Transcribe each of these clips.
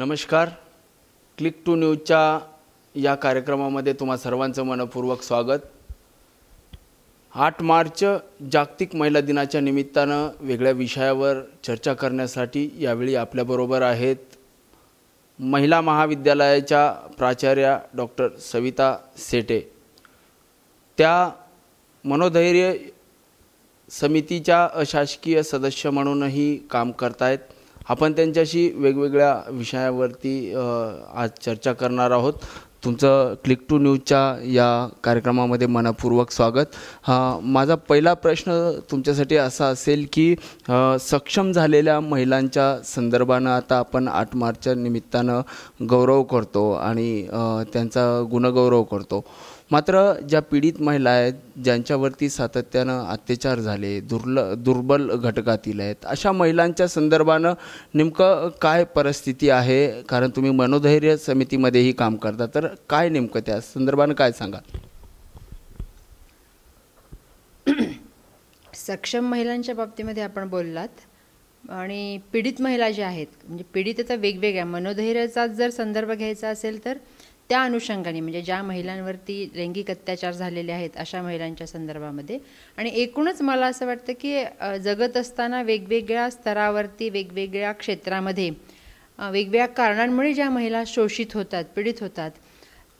नमस्कार. Click to न्यूजच्या या कार्यक्रमामध्ये तुम्हा सर्वांचं मनपूर्वक स्वागत. आठ मार्च जागतिक महिला दिनाच्या निमित्तानं वेगळ्या विषयावर चर्चा करण्यासाठी यावेळी आपल्याबरोबर आहेत महिला महाविद्यालयाच्या प्राचार्या डॉक्टर सविता सेटे. त्या मनोधैर्य समितीच्या अशासकीय सदस्य म्हणूनही काम करतायत. आपण त्यांच्याशी वेगवेगळ्या विषयावरती आज चर्चा करणार आहोत. तुमचं क्लिक टू न्यूजच्या या कार्यक्रमामध्ये मनपूर्वक स्वागत. माझा पहिला प्रश्न तुमच्यासाठी असा असेल की सक्षम झालेल्या महिलांच्या संदर्भानं आता आपण आठ मार्चच्या निमित्तानं गौरव करतो आणि त्यांचा गुणगौरव करतो. मात्र ज्या पीडित महिला आहेत ज्यांच्यावरती सातत्यानं अत्याचार झाले दुर्ल दुर्बल घटकातील आहेत अशा महिलांच्या संदर्भानं नेमकं काय परिस्थिती आहे? कारण तुम्ही मनोधैर्य समितीमध्येही काम करता तर काय नेमकं त्या संदर्भानं काय सांगा सक्षम महिलांच्या बाबतीमध्ये आपण बोललात. आणि पीडित महिला ज्या आहेत म्हणजे पीडित आता वेगवेगळ्या मनोधैर्याचा जर संदर्भ घ्यायचा असेल तर त्या अनुषंगाने म्हणजे ज्या महिलांवरती लैंगिक अत्याचार झालेले आहेत अशा महिलांच्या संदर्भामध्ये. आणि एकूणच मला असं वाटतं की जगत असताना वेगवेगळ्या स्तरावरती वेगवेगळ्या क्षेत्रामध्ये वेगवेगळ्या कारणांमुळे ज्या महिला शोषित होतात पीडित होतात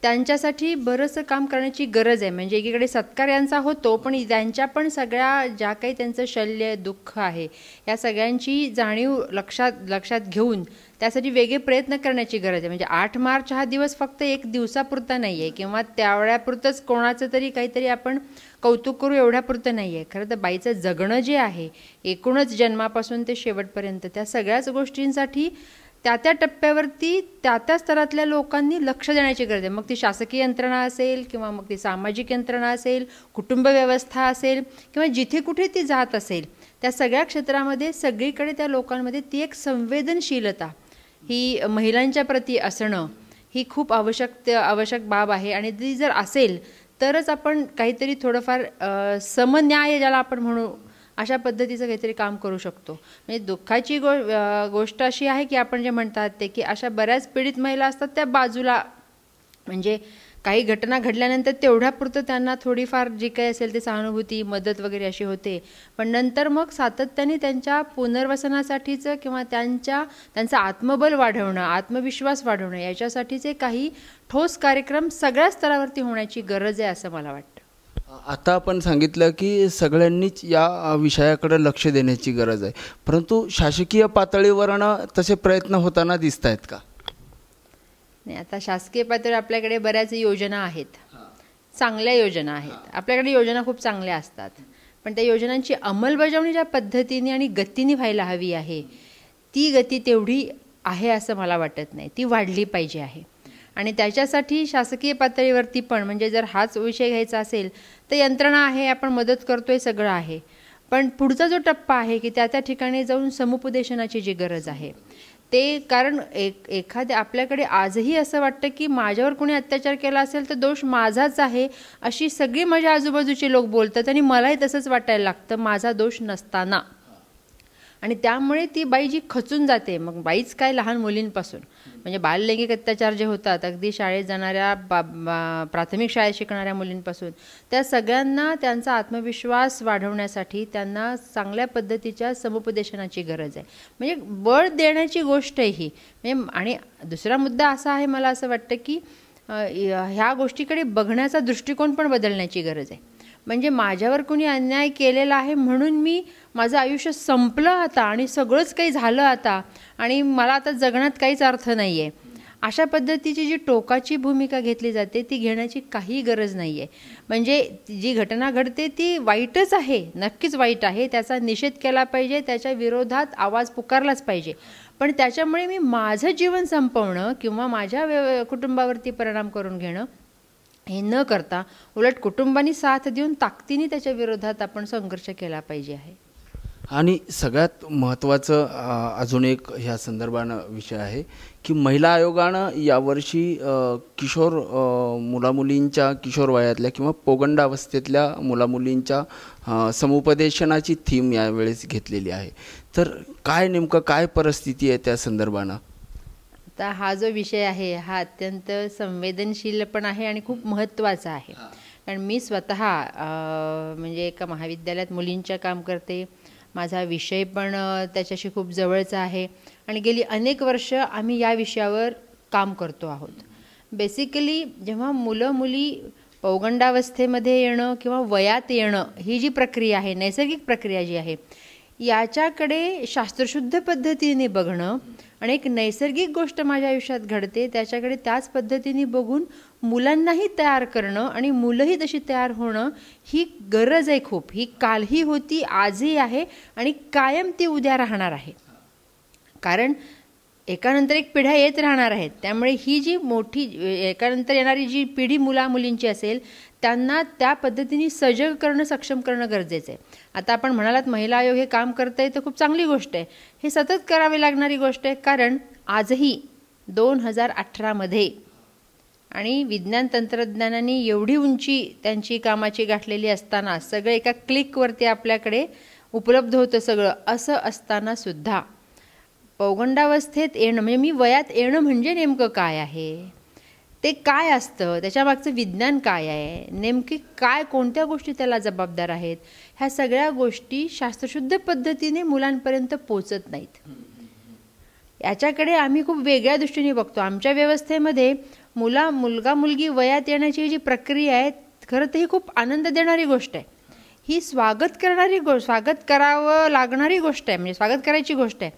त्यांच्यासाठी बरंचसं काम करण्याची गरज आहे. म्हणजे एकीकडे सत्कार यांचा होतो पण त्यांच्या पण सगळ्या ज्या काही त्यांचं शल्य दुःख आहे या सगळ्यांची जाणीव लक्षात लक्षात घेऊन त्यासाठी वेगळे प्रयत्न करण्याची गरज आहे. म्हणजे आठ मार्च हा दिवस फक्त एक दिवसापुरता नाही आहे किंवा त्यावेळ्यापुरतंच कोणाचं तरी काहीतरी आपण कौतुक करू एवढ्यापुरतं नाही आहे खरं तर बाईचं जगणं जे आहे एकूणच जन्मापासून ते शेवटपर्यंत त्या सगळ्याच गोष्टींसाठी त्या त्या टप्प्यावरती त्या त्या स्तरातल्या लोकांनी लक्ष देण्याची गरज आहे. मग ती शासकीय यंत्रणा असेल किंवा मग ती सामाजिक यंत्रणा असेल कुटुंब व्यवस्था असेल किंवा जिथे कुठे ती जात असेल त्या सगळ्या क्षेत्रामध्ये सगळीकडे त्या लोकांमध्ये ती एक संवेदनशीलता ही महिलांच्या प्रती असणं ही खूप आवश्यक आवश्यक बाब आहे. आणि ती जर असेल तरच आपण काहीतरी थोडंफार समन्याय ज्याला आपण म्हणू अशा पद्धतीचं काहीतरी काम करू शकतो. म्हणजे दुःखाची गो गोष्ट अशी आहे की आपण जे म्हणतात ते की अशा बऱ्याच पीडित महिला असतात त्या बाजूला. म्हणजे काही घटना घडल्यानंतर तेवढ्यापुरतं त्यांना थोडीफार जी काही असेल ते सहानुभूती मदत वगैरे अशी होते. पण नंतर मग सातत्याने त्यांच्या पुनर्वसनासाठीचं किंवा त्यांच्या त्यांचं आत्मबल वाढवणं आत्मविश्वास वाढवणं याच्यासाठीचे काही ठोस कार्यक्रम सगळ्या स्तरावरती होण्याची गरज आहे असं मला वाटतं. आता आपण सांगितलं की सगळ्यांनीच या विषयाकडे लक्ष देण्याची गरज आहे. परंतु शासकीय पातळीवरनं तसे प्रयत्न होताना दिसत आहेत का? नाही आता शासकीय पातळीवर आपल्याकडे बऱ्याच योजना आहेत. चांगल्या योजना आहेत. आपल्याकडे योजना खूप चांगल्या असतात. पण त्या योजनांची अंमलबजावणी ज्या पद्धतीने आणि गतीने व्हायला हवी आहे ती गती तेवढी आहे असं मला वाटत नाही. ती वाढली पाहिजे आहे. आणि त्याच्यासाठी शासकीय पातळीवरती पण म्हणजे जर हाच विषय घ्यायचा असेल तर यंत्रणा आहे आपण मदत करतोय सगळं आहे. पण पुढचा जो टप्पा आहे की त्या त्या ठिकाणी जाऊन समुपदेशनाची जी गरज आहे ते कारण एक एखाद्या आपल्याकडे आजही असं वाटतं की माझ्यावर कोणी अत्याचार केला असेल तर दोष माझाच आहे अशी सगळी माझ्या आजूबाजूचे लोक बोलतात आणि मलाही तसंच वाटायला लागतं माझा दोष नसताना. आणि त्यामुळे ती बाई जी खचून जाते मग बाईच काय लहान मुलींपासून. म्हणजे बाललैंगिक अत्याचार जे होतात अगदी शाळेत जाणाऱ्या बा बा- प्राथमिक शाळेत शिकणाऱ्या मुलींपासून त्या सगळ्यांना त्यांचा आत्मविश्वास वाढवण्यासाठी त्यांना चांगल्या पद्धतीच्या समुपदेशनाची गरज आहे. म्हणजे बळ देण्याची गोष्ट आहे ही. म्हणजे आणि दुसरा मुद्दा असा आहे मला असं वाटतं की ह्या गोष्टीकडे बघण्याचा दृष्टिकोन पण बदलण्याची गरज आहे. म्हणजे माझ्यावर कोणी अन्याय केलेला आहे म्हणून मी माझं आयुष्य संपलं आता आणि सगळंच काही झालं आता आणि मला आता जगण्यात काहीच अर्थ नाही आहे अशा पद्धतीची जी टोकाची भूमिका घेतली जाते ती घेण्याची काही गरज नाही आहे म्हणजे जी घटना घडते ती वाईटच आहे नक्कीच वाईट आहे. त्याचा निषेध केला पाहिजे त्याच्या विरोधात आवाज पुकारलाच पाहिजे. पण त्याच्यामुळे मी माझं जीवन संपवणं किंवा माझ्या व्य- कुटुंबावरती परिणाम करून घेणं हे न करता उलट कुटुंबानी साथ देऊन ताकदीने त्याच्या विरोधात आपण संघर्ष केला पाहिजे आहे. आणि सगळ्यात महत्त्वाचं अजून एक ह्या संदर्भानं विषय आहे की महिला आयोगानं यावर्षी किशोर मुलामुलींच्या किशोर वयातल्या किंवा पोगंडावस्थेतल्या मुलामुलींच्या समुपदेशनाची थीम यावेळेस घेतलेली आहे. तर काय नेमकं काय परिस्थिती आहे त्या संदर्भानं? आता हा जो विषय आहे हा अत्यंत संवेदनशील पण आहे आणि खूप महत्त्वाचा आहे. कारण मी स्वतः म्हणजे एका महाविद्यालयात मुलींच्या काम करते. माझा विषय पण त्याच्याशी खूप जवळचा आहे. आणि गेली अनेक वर्ष आम्ही या विषयावर काम करतो आहोत. बेसिकली जेव्हा मुलं मुली पौगंडावस्थेमध्ये येणं किंवा वयात येणं ही जी प्रक्रिया आहे नैसर्गिक प्रक्रिया जी आहे याच्याकडे शास्त्रशुद्ध पद्धतीने बघणं आणि एक नैसर्गिक गोष्ट माझ्या आयुष्यात घडते त्याच्याकडे त्याच पद्धतीने बघून मुलांनाही तयार करणं आणि मुलंही तशी तयार होणं ही गरज आहे खूप. ही कालही होती आजही आहे आणि कायम ती उद्या राहणार आहे. कारण एकानंतर एक पिढ्या येत राहणार आहेत. त्यामुळे ही जी मोठी एकानंतर येणारी जी पिढी मुला मुलींची असेल त्यांना त्या पद्धतीने सजग करणं सक्षम करणं गरजेचं आहे. आता आपण म्हणालात महिला आयोग हे काम करत आहे तर खूप चांगली गोष्ट आहे. हे सतत करावी लागणारी गोष्ट आहे कारण आजही दोन हजार अठरामध्ये आणि विज्ञान तंत्रज्ञानाने एवढी उंची त्यांची कामाची गाठलेली असताना सगळं एका क्लिकवरती आपल्याकडे उपलब्ध होतं सगळं असं असताना सुद्धा. पौगंडावस्थेत येणं म्हणजे मी वयात येणं म्हणजे नेमकं काय आहे? ते काय असतं? त्याच्यामागचं विज्ञान काय आहे? नेमकी काय कोणत्या गोष्टी त्याला जबाबदार आहेत? ह्या सगळ्या गोष्टी शास्त्रशुद्ध पद्धतीने मुलांपर्यंत पोचत नाहीत. याच्याकडे आम्ही खूप वेगळ्या दृष्टीने बघतो. आमच्या व्यवस्थेमध्ये मुला मुलगा मुलगी वयात येण्याची जी प्रक्रिया आहे खरं तर ही खूप आनंद देणारी गोष्ट आहे. ही स्वागत करणारी गो स्वागत करावं लागणारी गोष्ट आहे म्हणजे स्वागत करायची गोष्ट आहे.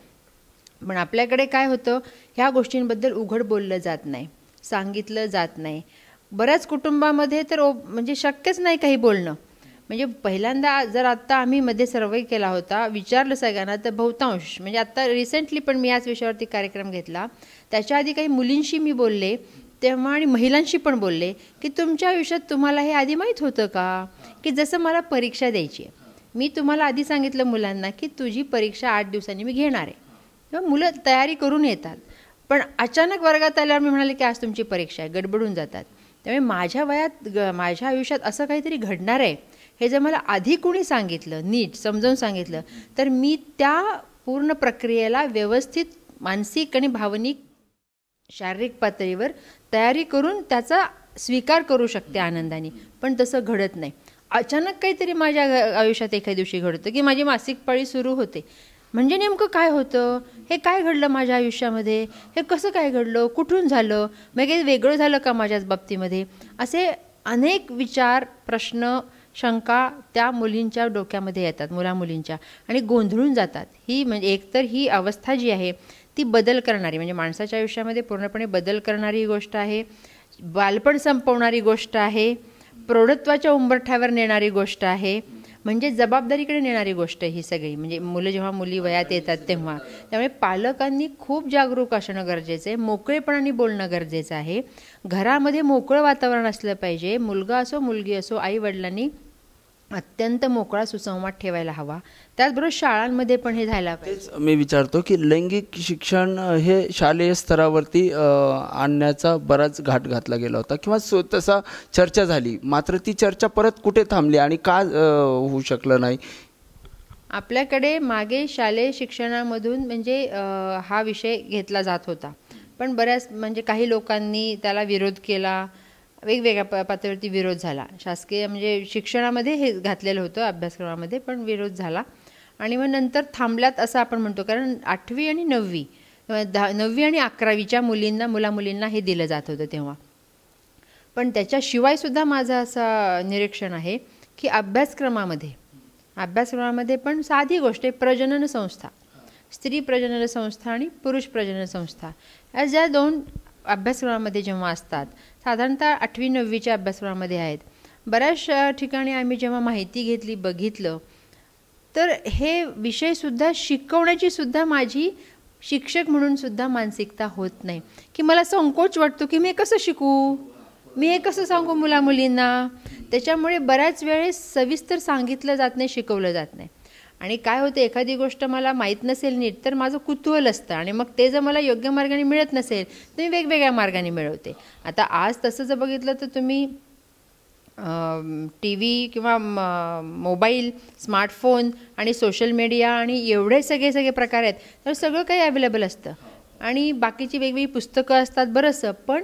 पण आपल्याकडे काय होतं ह्या गोष्टींबद्दल उघड बोललं जात नाही सांगितलं जात नाही. बऱ्याच कुटुंबामध्ये तर ओ म्हणजे शक्यच नाही काही बोलणं. म्हणजे पहिल्यांदा जर आत्ता आम्ही मध्ये सर्वे केला होता विचारलं सगळ्यांना तर बहुतांश म्हणजे आत्ता रिसेंटली पण मी याच विषयावरती कार्यक्रम घेतला. त्याच्या आधी काही मुलींशी मी बोलले तेव्हा आणि महिलांशी पण बोलले की तुमच्या आयुष्यात तुम्हाला हे आधी माहीत होतं का? की जसं मला परीक्षा द्यायची आहे. मी तुम्हाला आधी सांगितलं मुलांना की तुझी परीक्षा आठ दिवसांनी मी घेणार आहे. किंवा मुलं तयारी करून येतात. पण अचानक वर्गात आल्यावर मी म्हणाले की आज तुमची परीक्षा आहे गडबडून जातात. त्यामुळे माझ्या वयात ग माझ्या आयुष्यात असं काहीतरी घडणार आहे. हे जर मला आधी कुणी सांगितलं नीट समजावून सांगितलं तर मी त्या पूर्ण प्रक्रियेला व्यवस्थित मानसिक आणि भावनिक शारीरिक पातळीवर तयारी करून त्याचा स्वीकार करू शकते आनंदाने. पण तसं घडत नाही. अचानक काहीतरी माझ्या आयुष्यात एखाद्या दिवशी घडतं की माझी मासिक पाळी सुरू होते. म्हणजे नेमकं काय होतं? हे काय घडलं माझ्या आयुष्यामध्ये? हे कसं काय घडलं? कुठून झालं? मग काही वेगळं झालं का माझ्याच बाबतीमध्ये? असे अनेक विचार प्रश्न शंका त्या मुलींच्या डोक्यामध्ये येतात मुला मुलींच्या आणि गोंधळून जातात. ही म्हणजे एकतर ही अवस्था जी आहे ती बदल करणारी म्हणजे माणसाच्या आयुष्यामध्ये पूर्णपणे बदल करणारी गोष्ट आहे बालपण संपवणारी गोष्ट आहे प्रौढत्वाच्या उंबरठ्यावर नेणारी गोष्ट आहे म्हणजे जबाबदारीकडे नेणारी गोष्ट ही सगळी. म्हणजे मुलं जेव्हा मुली वयात येतात तेव्हा. त्यामुळे पालकांनी खूप जागरूक असणं गरजेचं आहे मोकळेपणाने बोलणं गरजेचं आहे. घरामध्ये मोकळं वातावरण असलं पाहिजे मुलगा असो मुलगी असो आई वडिलांनी अत्यंत मोकळा सुसंवाद ठेवायला हवा. त्याचबरोबर शाळांमध्ये पण हे झालं पाहिजे. मी विचारतो की लैंगिक शिक्षण हे शालेय स्तरावरती आणण्याचा बराच घाट घातला गेला होता किंवा तसा चर्चा झाली. मात्र ती चर्चा परत कुठे थांबली आणि का होऊ शकलं नाही? आपल्याकडे मागे शालेय शिक्षणामधून म्हणजे हा विषय घेतला जात होता. पण बऱ्याच म्हणजे काही लोकांनी त्याला विरोध केला. वेगवेगळ्या प पातळीवरती विरोध झाला. शासकीय म्हणजे शिक्षणामध्ये हे घातलेलं होतं अभ्यासक्रमामध्ये पण विरोध झाला. आणि मग नंतर थांबल्यात असं आपण म्हणतो कारण आठवी आणि नववी दहा नववी आणि अकरावीच्या मुलींना मुलामुलींना हे दिलं जात होतं तेव्हा. पण त्याच्याशिवाय सुद्धा माझं असं निरीक्षण आहे की अभ्यासक्रमामध्ये अभ्यासक्रमामध्ये पण साधी गोष्ट आहे प्रजनन संस्था. स्त्री प्रजनन संस्था आणि पुरुष प्रजनन संस्था. या ज्या दोन अभ्यासक्रमामध्ये जेव्हा असतात साधारणतः आठवी नववीच्या अभ्यासक्रमामध्ये आहेत. बऱ्याचशा ठिकाणी आम्ही जेव्हा माहिती घेतली बघितलं तर हे विषयसुद्धा शिकवण्याची सुद्धा माझी शिक्षक म्हणून सुद्धा मानसिकता होत नाही. की मला संकोच वाटतो की मी कसं शिकू? मी हे कसं सांगू मुलामुलींना? त्याच्यामुळे बऱ्याच वेळेस सविस्तर सांगितलं जात नाही शिकवलं जात नाही. आणि काय होतं एखादी गोष्ट मला माहीत नसेल नीट तर माझं कुतूहल असतं आणि मग ते जर मला योग्य मार्गाने मिळत नसेल तर मी वेगवेगळ्या मार्गाने मिळवते. आता आज तसं जर बघितलं तर तुम्ही टी व्ही किंवा मोबाईल स्मार्टफोन आणि सोशल मीडिया आणि एवढे सगळे सगळे प्रकार आहेत तर सगळं काही अवेलेबल असतं. आणि बाकीची वेगवेगळी पुस्तकं असतात बरंचसं पण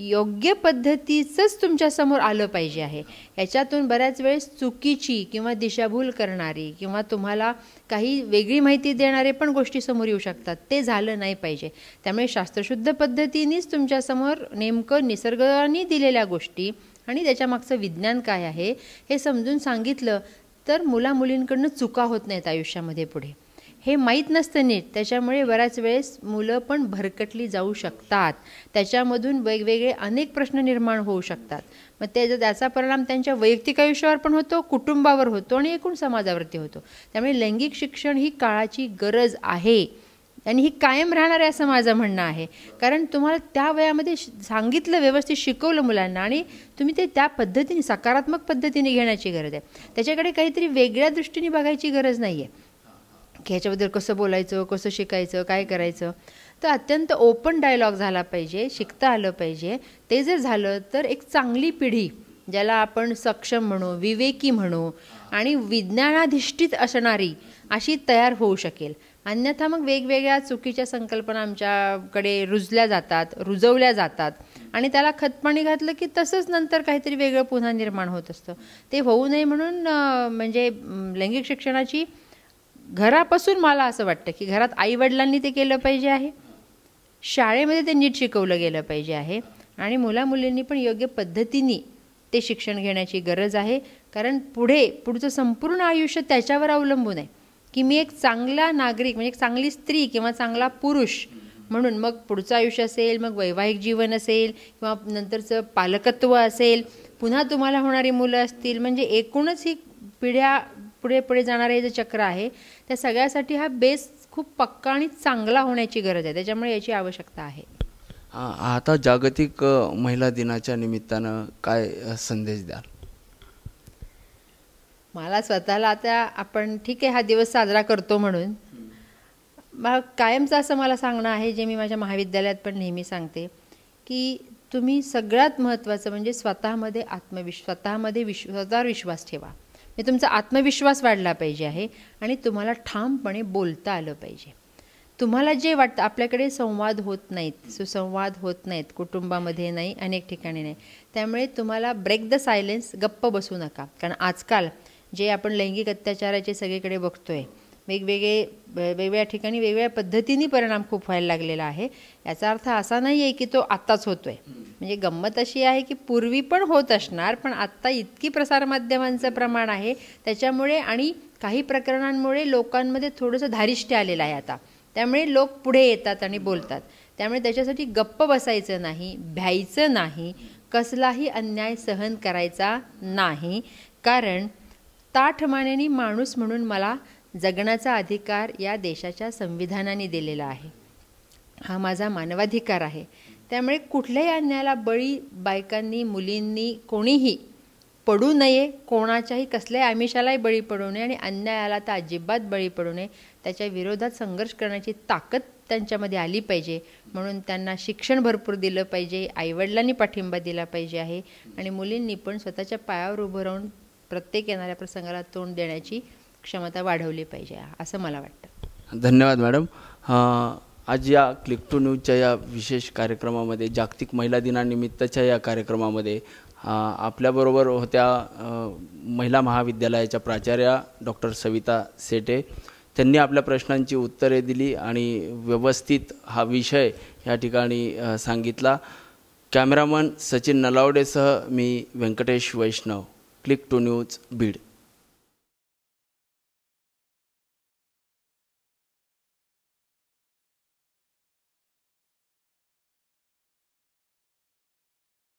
योग्य पद्धतीचंच तुमच्यासमोर आलं पाहिजे आहे. याच्यातून बऱ्याच वेळेस चुकीची किंवा दिशाभूल करणारी किंवा तुम्हाला काही वेगळी माहिती देणारे पण गोष्टी समोर येऊ शकतात. ते झालं नाही पाहिजे. त्यामुळे शास्त्रशुद्ध पद्धतीनेच तुमच्यासमोर नेमकं निसर्गाने दिलेल्या गोष्टी आणि त्याच्यामागचं विज्ञान काय आहे हे समजून सांगितलं तर मुलामुलींकडनं चुका होत नाहीत आयुष्यामध्ये पुढे. हे माहीत नसतं नीट. त्याच्यामुळे बऱ्याच वेळेस मुलं पण भरकटली जाऊ शकतात. त्याच्यामधून वेगवेगळे अनेक प्रश्न निर्माण होऊ शकतात. मग ते त्याचा परिणाम त्यांच्या वैयक्तिक आयुष्यावर पण होतो कुटुंबावर होतो आणि एकूण समाजावरती होतो. त्यामुळे लैंगिक शिक्षण ही काळाची गरज आहे. आणि ही कायम राहणार आहे असं माझं म्हणणं आहे. कारण तुम्हाला त्या वयामध्ये सांगितलं व्यवस्थित शिकवलं मुलांना आणि तुम्ही ते त्या पद्धतीने सकारात्मक पद्धतीने घेण्याची गरज आहे. त्याच्याकडे काहीतरी वेगळ्या दृष्टीने बघायची गरज नाही आहे की ह्याच्याबद्दल कसं बोलायचं कसं शिकायचं काय करायचं? तर अत्यंत ओपन डायलॉग झाला पाहिजे शिकता आलं पाहिजे. ते जर झालं तर एक चांगली पिढी ज्याला आपण सक्षम म्हणू विवेकी म्हणू आणि विज्ञानाधिष्ठित असणारी अशी तयार होऊ शकेल. अन्यथा मग वेगवेगळ्या चुकीच्या संकल्पना आमच्याकडे रुजल्या जातात रुजवल्या जातात. आणि त्याला खतपाणी घातलं की तसंच नंतर काहीतरी वेगळं पुन्हा निर्माण होत असतं. ते होऊ नये म्हणून म्हणजे लैंगिक शिक्षणाची घरापासून मला असं वाटतं की घरात आईवडिलांनी ते केलं पाहिजे आहे. शाळेमध्ये ते नीट शिकवलं गेलं पाहिजे आहे. आणि मुलामुलींनी पण योग्य पद्धतीने ते शिक्षण घेण्याची गरज आहे. कारण पुढे पुढचं संपूर्ण आयुष्य त्याच्यावर अवलंबून आहे. की मी एक चांगला नागरिक म्हणजे एक चांगली स्त्री किंवा चांगला पुरुष म्हणून मग पुढचं आयुष्य असेल मग वैवाहिक जीवन असेल किंवा नंतरचं पालकत्व असेल पुन्हा तुम्हाला होणारी मुलं असतील म्हणजे एकूणच ही पिढ्या पुढे पुढे जाणारे जे चक्र आहे त्या सगळ्यासाठी हा बेस खूप पक्का आणि चांगला होण्याची गरज आहे. त्याच्यामुळे याची आवश्यकता आहे. आता जागतिक महिला दिनाच्या निमित्तानं काय संदेश द्याल? मला स्वतःला आता आपण ठीक आहे हा दिवस साजरा करतो म्हणून. कायमचं असं मला सांगणं आहे जे मी माझ्या महाविद्यालयात पण नेहमी सांगते की तुम्ही सगळ्यात महत्त्वाचं म्हणजे स्वतःमध्ये आत्मविश्व स्वतःमध्ये विश्व स्वतःवर विश्वास ठेवा. हे तुमचा आत्मविश्वास वाढला पाहिजे आहे आणि तुम्हाला ठामपणे बोलता आलं पाहिजे. तुम्हाला जे वाटतं आपल्याकडे संवाद होत नाहीत सुसंवाद होत नाहीत कुटुंबामध्ये नाही अनेक ठिकाणी नाही. त्यामुळे तुम्हाला ब्रेक द सायलेन्स गप्प बसू नका. कारण आजकाल जे आपण लैंगिक अत्याचाराचे सगळीकडे बघतोय वेगवेगळे वेगवेगळ्या ठिकाणी वेगवेगळ्या पद्धतीने परिणाम खूप व्हायला लागलेला आहे. याचा अर्थ असा नाही आहे की तो आत्ताच होतोय. म्हणजे गंमत अशी आहे की पूर्वी पण होत असणार पण आत्ता इतकी प्रसारमाध्यमांचं प्रमाण आहे. त्याच्यामुळे आणि काही प्रकरणांमुळे लोकांमध्ये थोडंसं धारिष्ट्य आलेलं आहे आता. त्यामुळे लोक पुढे येतात आणि बोलतात. त्यामुळे त्याच्यासाठी गप्प बसायचं नाही भ्यायचं नाही कसलाही अन्याय सहन करायचा नाही. कारण ताठमानेनी माणूस म्हणून मला जगण्याचा अधिकार या देशाच्या संविधानाने दिलेला आहे. हा माझा मानवाधिकार आहे. त्यामुळे कुठल्याही अन्यायाला बळी बायकांनी मुलींनी कोणीही पडू नये कोणाच्याही कसल्याही आमिषालाही बळी पडू नये आणि अन्यायाला तर अजिबात बळी पडू नये त्याच्या विरोधात संघर्ष करण्याची ताकद त्यांच्यामध्ये आली पाहिजे. म्हणून त्यांना शिक्षण भरपूर दिलं पाहिजे आईवडिलांनी पाठिंबा दिला पाहिजे आहे आणि मुलींनी पण स्वतःच्या पायावर उभं राहून प्रत्येक येणाऱ्या प्रसंगाला तोंड देण्याची क्षमता वाढवली पाहिजे असं मला वाटतं. धन्यवाद मॅडम. आज या क्लिक टू न्यूजच्या या विशेष कार्यक्रमामध्ये जागतिक महिला दिनानिमित्तच्या या कार्यक्रमामध्ये आपल्याबरोबर होत्या महिला महाविद्यालयाच्या प्राचार्या डॉक्टर सविता सेटे. त्यांनी आपल्या प्रश्नांची उत्तरे दिली आणि व्यवस्थित हा विषय या ठिकाणी सांगितला. कॅमेरामन सचिन नलावडेसह मी Venkatesh Vaishnav. Click to news Beed.